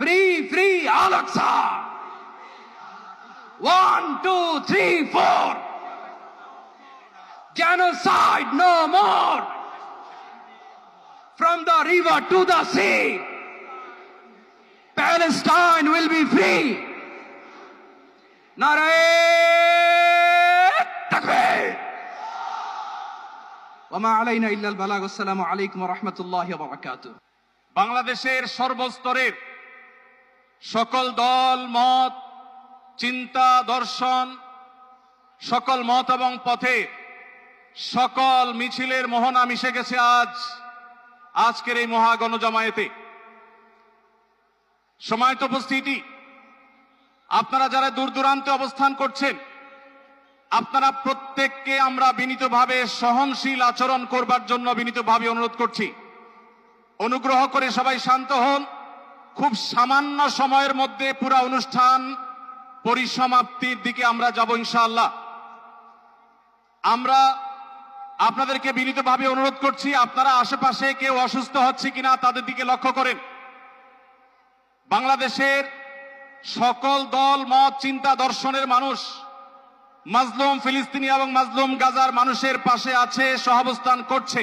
Free, free Al-Aqsa. One, two, three, four. Genocide no more. From the river to the sea. Palestine will be free. নারায় তাকবীর ওয়া আলাইনা ইল্লাল বালাগুস সালামু আলাইকুম ওয়া রাহমাতুল্লাহি ওয়া বারাকাতুহু বাংলাদেশের সর্বস্তরের সকল দল, মত, চিন্তা, দর্শন, সকল মত এবং পথে সকল মিছিলের মোহনা মিশে গেছে আজ, আজকের এই মহাগণ জমায়েতে সময়ত উপস্থিতি। আপনারা যারা দূর দূরান্তে অবস্থান করছেন, আপনারা প্রত্যেককে আমরা বিনীতভাবে সহনশীল আচরণ করবার জন্য বিনীতভাবে অনুরোধ করছি। অনুগ্রহ করে সবাই শান্ত হন। খুব সামান্য সময়ের মধ্যে পুরা অনুষ্ঠান পরিসমাপ্তির দিকে আমরা যাব ইনশাআল্লাহ। আমরা আপনাদেরকে বিনীতভাবে অনুরোধ করছি, আপনারা আশেপাশে কেউ অসুস্থ হচ্ছে কিনা তাদের দিকে লক্ষ্য করেন। বাংলাদেশের সকল দল, মত, চিন্তা, দর্শনের মানুষ, মাজলুম ফিলিস্তিনি এবং মাজলুম গাজার মানুষের পাশে আছে, সহাবস্থান করছে।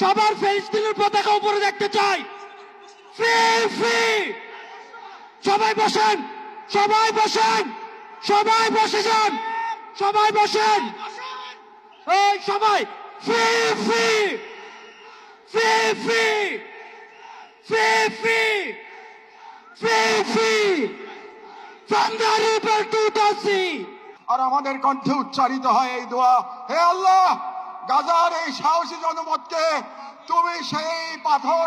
সবার ফিলিস্তিনের পতাকা উপরে দেখতে চাই। ফ্রি ফ্রি সবাই বসেন সবাই বসেন, সবাই বসে যান, সবাই বসেন। এই সবাই free free free free free free free free to the sea! আর আমাদের কণ্ঠে উচ্চারিত হয় এই দোয়া। হে আল্লাহ! গাজার এই সাহসী জনমতকে তুমি সেই পাথর